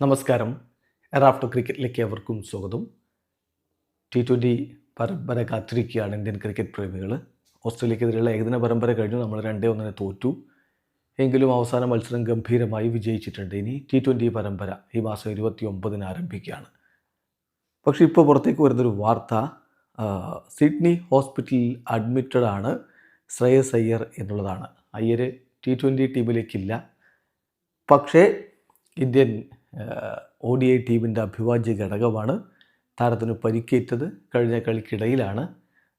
നമസ്കാരം. എറാഫ്റ്റർ ക്രിക്കറ്റിലേക്ക് അവർക്കും സ്വാഗതം. ടി ട്വന്റി പരമ്പര കാത്തിരിക്കുകയാണ് ഇന്ത്യൻ ക്രിക്കറ്റ് പ്രേമികൾ. ഓസ്ട്രേലിയക്കെതിരെയുള്ള ഏകദിന പരമ്പര കഴിഞ്ഞു. നമ്മൾ രണ്ടേ ഒന്നിനെ തോറ്റു. എങ്കിലും അവസാന മത്സരം ഗംഭീരമായി വിജയിച്ചിട്ടുണ്ട്. ഇനി ടി ട്വന്റി പരമ്പര ഈ മാസം ഇരുപത്തി ഒമ്പതിന് ആരംഭിക്കുകയാണ്. പക്ഷേ ഇപ്പോൾ പുറത്തേക്ക് വരുന്നൊരു വാർത്ത സിഡ്നി ഹോസ്പിറ്റലിൽ അഡ്മിറ്റഡ് ആണ് ശ്രേയസ് അയ്യർ എന്നുള്ളതാണ്. അയ്യർ ടി ട്വന്റി ടീമിലേക്കില്ല. പക്ഷേ ഇന്ത്യൻ ഒ ഡി ഐ ടീമിന്റെ അഭിവാജ്യ ഘടകമാണ്. താരത്തിന് പരിക്കേറ്റത് കഴിഞ്ഞ കളിക്കിടയിലാണ്.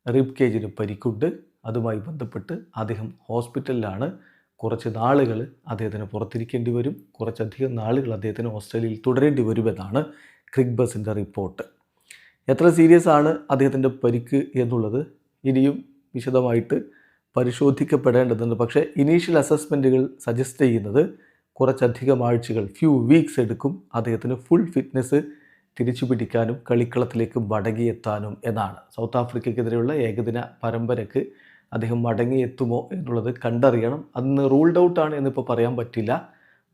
റിബ് കേജിന് പരിക്കുണ്ട്. അതുമായി ബന്ധപ്പെട്ട് അദ്ദേഹം ഹോസ്പിറ്റലിലാണ്. കുറച്ച് നാളുകൾ അദ്ദേഹത്തിന് പുറത്തിരിക്കേണ്ടി വരും. കുറച്ചധികം നാളുകൾ അദ്ദേഹത്തിന് ഓസ്ട്രേലിയയിൽ തുടരേണ്ടി വരുമെന്നാണ് ക്രിക്ബസിന്റെ റിപ്പോർട്ട്. എത്ര സീരിയസ് ആണ് അദ്ദേഹത്തിന്റെ പരിക്ക് എന്നുള്ളത് ഇനിയും വിശദമായിട്ട് പരിശോധിക്കപ്പെടേണ്ടതുണ്ട്. പക്ഷേ ഇനീഷ്യൽ അസസ്മെന്റുകൾ സജസ്റ്റ് ചെയ്യുന്നത് കുറച്ചധികം ആഴ്ചകൾ ഫ്യൂ വീക്സ് എടുക്കും അദ്ദേഹത്തിന് ഫുൾ ഫിറ്റ്നസ് തിരിച്ചു പിടിക്കാനും കളിക്കളത്തിലേക്ക് മടങ്ങിയെത്താനും എന്നാണ്. സൗത്ത് ആഫ്രിക്കയ്ക്കെതിരെയുള്ള ഏകദിന പരമ്പരയ്ക്ക് അദ്ദേഹം മടങ്ങിയെത്തുമോ എന്നുള്ളത് കണ്ടറിയണം. അന്ന് റൂൾഡ് ഔട്ട് ഔട്ടാണ് എന്നിപ്പോൾ പറയാൻ പറ്റില്ല.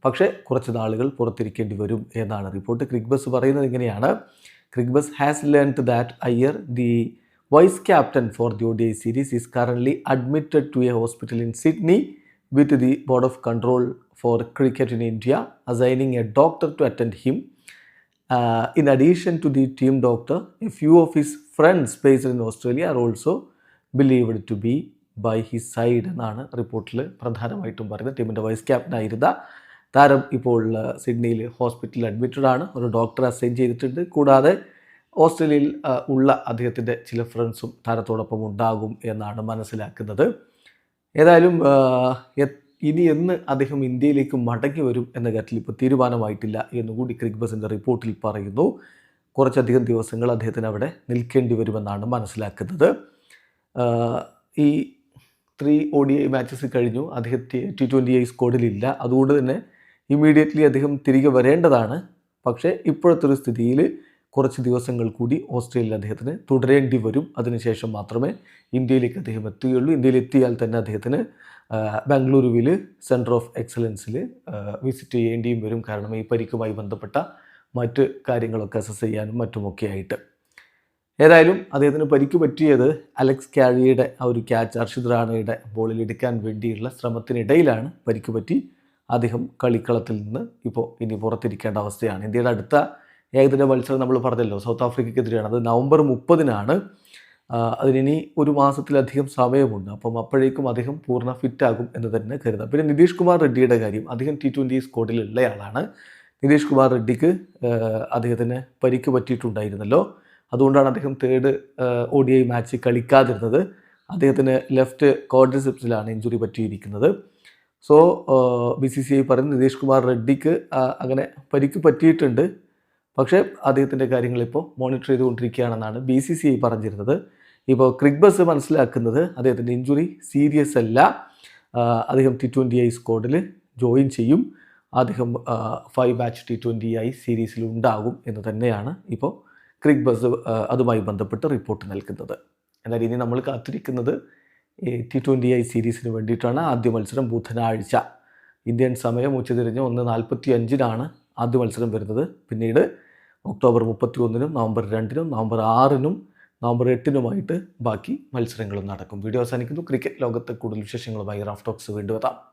പക്ഷേ കുറച്ച് നാളുകൾ പുറത്തിരിക്കേണ്ടി വരും എന്നാണ് റിപ്പോർട്ട് ക്രിക്ബസ് പറയുന്നത് ഇങ്ങനെയാണ്. Cricbuzz has learned that Iyer the vice captain for the O D I series is currently admitted to a hospital in Sydney with the board of Control for Cricket in India, assigning a doctor to attend him. Uh, in addition to the team doctor, a few of his friends based in Australia are also believed to be by his side എന്നാണ് റിപ്പോർട്ടിൽ പ്രധാനമായിട്ടും പറയുന്നത്. ടീമിന്റെ vice ക്യാപ്റ്റനായിരുന്ന താരം ഇപ്പോൾ സിഡ്നിയിൽ ഹോസ്പിറ്റലിൽ admitted ആണ്. ഒരു ഡോക്ടർ അസൈൻ ചെയ്തിട്ടുണ്ട്. കൂടാതെ ഓസ്ട്രേലിയയിൽ ഉള്ള അദ്ദേഹത്തിന്റെ ചില ഫ്രണ്ട്സും താരത്തോടൊപ്പം ഉണ്ടാകും എന്നാണ് മനസ്സിലാക്കുന്നത്. ഏതായാലും എ- ഇനി എന്ന് അദ്ദേഹം ഇന്ത്യയിലേക്ക് മടങ്ങി വരും എന്ന കാര്യത്തിൽ ഇപ്പോൾ തീരുമാനമായിട്ടില്ല എന്നുകൂടി ക്രിക്ബസിന്റെ റിപ്പോർട്ടിൽ പറയുന്നു. കുറച്ചധികം ദിവസങ്ങൾ അദ്ദേഹത്തിന് അവിടെ നിൽക്കേണ്ടി വരുമെന്നാണ് മനസ്സിലാക്കുന്നത്. ഈ three O D I matches കഴിഞ്ഞു. അദ്ദേഹത്തെ ടി ട്വന്റി ഐ സ്ക്വാഡിലില്ല അതുകൊണ്ട് തന്നെ ഇമ്മീഡിയറ്റ്ലി അദ്ദേഹം തിരികെ വരേണ്ടതാണ്. പക്ഷേ ഇപ്പോഴത്തെ ഒരു സ്ഥിതിയിൽ കുറച്ച് ദിവസങ്ങൾ കൂടി ഓസ്ട്രേലിയയിൽ അദ്ദേഹത്തിന് തുടരേണ്ടി വരും. അതിനുശേഷം മാത്രമേ ഇന്ത്യയിലേക്ക് അദ്ദേഹം എത്തുകയുള്ളൂ. ഇന്ത്യയിൽ എത്തിയാൽ തന്നെ അദ്ദേഹത്തിന് ബാംഗ്ലൂരുവിൽ സെന്റർ ഓഫ് എക്സലൻസിൽ വിസിറ്റ് ചെയ്യേണ്ടിയും വരും. കാരണം ഈ പരിക്കുമായി ബന്ധപ്പെട്ട മറ്റ് കാര്യങ്ങളൊക്കെ അസസ് ചെയ്യാനും മറ്റുമൊക്കെ ആയിട്ട്. ഏതായാലും അദ്ദേഹത്തിന് പരിക്ക് പറ്റിയത് അലക്സ് കാഴിയുടെ ആ ഒരു ക്യാച്ച് അർഷിദ് റാണയുടെ ബോളിൽ എടുക്കാൻ വേണ്ടിയുള്ള ശ്രമത്തിനിടയിലാണ് പരിക്ക് പറ്റി. അദ്ദേഹം കളിക്കളത്തിൽ നിന്ന് ഇപ്പോൾ ഇനി പുറത്തിരിക്കേണ്ട അവസ്ഥയാണ്. ഇന്ത്യയുടെ അടുത്ത ഏകദിന മത്സരം നമ്മൾ പറഞ്ഞല്ലോ സൗത്ത് ആഫ്രിക്കയ്ക്കെതിരെയാണ് അത് നവംബർ മുപ്പതിനാണ്. അതിനി ഒരു മാസത്തിലധികം സമയമുണ്ട്. അപ്പം അപ്പോഴേക്കും അദ്ദേഹം പൂർണ ഫിറ്റാകും എന്ന് തന്നെ കരുതാം. പിന്നെ നിതീഷ് കുമാർ റെഡ്ഡിയുടെ കാര്യം. അദ്ദേഹം ടി ട്വന്റി സ്ക്വാഡിലുള്ള ആളാണ് നിതീഷ് കുമാർ റെഡ്ഡിക്ക് അദ്ദേഹത്തിന് പരിക്ക് പറ്റിയിട്ടുണ്ടായിരുന്നല്ലോ. അതുകൊണ്ടാണ് അദ്ദേഹം third O D I match കളിക്കാതിരുന്നത്. അദ്ദേഹത്തിന് ലെഫ്റ്റ് കോഡ്രിസെപ്സിലാണ് injury പറ്റിയിരിക്കുന്നത്. So B C C I പറയുന്നത് നിതീഷ് കുമാർ റെഡ്ഡിക്ക് അങ്ങനെ പരിക്ക് പറ്റിയിട്ടുണ്ട്. പക്ഷേ അദ്ദേഹത്തിന്റെ കാര്യങ്ങൾ ഇപ്പോൾ മോണിറ്റർ ചെയ്തുകൊണ്ടിരിക്കുകയാണെന്നാണ് ബി സി സി ഐ പറഞ്ഞിരുന്നത്. ഇപ്പോൾ ക്രിക്ബസ് മനസ്സിലാക്കുന്നത് അദ്ദേഹത്തിന്റെ ഇഞ്ചുറി സീരിയസ് അല്ല. അദ്ദേഹം ടി ട്വന്റി ഐ സ്ക്വാഡിൽ ജോയിൻ ചെയ്യും. അദ്ദേഹം five match T twenty I സീരീസിൽ ഉണ്ടാകും എന്ന് തന്നെയാണ് ഇപ്പോൾ ക്രിക്ബസ് അതുമായി ബന്ധപ്പെട്ട് റിപ്പോർട്ട് നൽകുന്നത്. എന്നാൽ ഇനി നമ്മൾ കാത്തിരിക്കുന്നത് ടി ട്വന്റി ഐ സീരീസിന് വേണ്ടിയിട്ടാണ് ആദ്യ മത്സരം ബുധനാഴ്ച. ഇന്ത്യൻ സമയം ഉച്ചതിരിഞ്ഞ് ഒന്ന് നാൽപ്പത്തി അഞ്ചിനാണ് ആദ്യ മത്സരം വരുന്നത്. പിന്നീട് ഒക്ടോബർ മുപ്പത്തി ഒന്നിനും നവംബർ രണ്ടിനും നവംബർ ആറിനും നവംബർ എട്ടിനുമായിട്ട് ബാക്കി മത്സരങ്ങളും നടക്കും. വീഡിയോ അവസാനിക്കുന്നു. ക്രിക്കറ്റ് ലോകത്തെ കൂടുതൽ വിശേഷങ്ങളുമായി റാഫ് ടോക്സ് വീണ്ടും എത്താം.